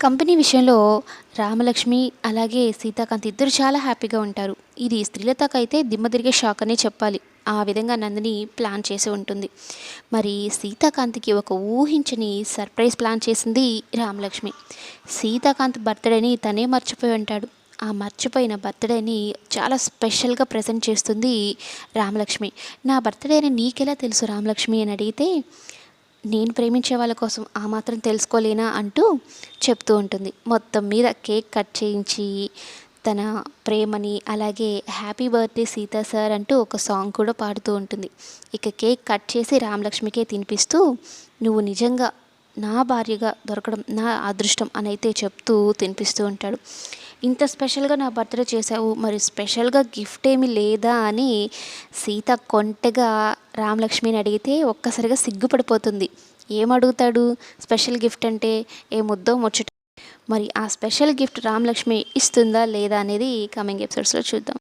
Company విషయంలో రామలక్ష్మి అలాగే సీతాకాంత్ ఇద్దరు చాలా హ్యాపీగా ఉంటారు. ఇది స్త్రీలతకైతే దిమ్మ తిరిగే షాక్ అనే చెప్పాలి. ఆ విధంగా నందిని ప్లాన్ చేసి ఉంటుంది. మరి సీతాకాంత్కి ఒక ఊహించని సర్ప్రైజ్ ప్లాన్ చేసింది రామలక్ష్మి. సీతాకాంత్ బర్త్డేని తనే మర్చిపోయి ఉంటాడు. ఆ మర్చిపోయిన బర్త్డేని చాలా స్పెషల్గా ప్రజెంట్ చేస్తుంది రామలక్ష్మి. నా బర్త్డేని నీకెలా తెలుసు రామలక్ష్మి అని అడిగితే నేను ప్రేమించే వాళ్ళ కోసం ఆ మాత్రం తెలుసుకోలేనా అంటూ చెప్తూ ఉంటుంది. మొత్తం మీద కేక్ కట్ చేయించి తన ప్రేమని అలాగే హ్యాపీ బర్త్డే సీతా సార్ అంటూ ఒక సాంగ్ కూడా పాడుతూ ఉంటుంది. ఇక కేక్ కట్ చేసి రామలక్ష్మికే తినిపిస్తూ నువ్వు నిజంగా నా భార్యగా దొరకడం నా అదృష్టం అని అయితే చెప్తూ తినిపిస్తూ ఉంటాడు. ఇంత స్పెషల్గా నా బర్త్డే చేసావు మరి స్పెషల్గా గిఫ్ట్ ఏమి లేదా అని సీత కొంటెగా రామలక్ష్మిని అడిగితే ఒక్కసారిగా సిగ్గుపడిపోతుంది. ఏమడుగుతాడు స్పెషల్ గిఫ్ట్ అంటే ఏ ముద్దో ముచ్చట. మరి ఆ స్పెషల్ గిఫ్ట్ రామలక్ష్మి ఇస్తుందా లేదా అనేది కమింగ్ ఎపిసోడ్స్లో చూద్దాం.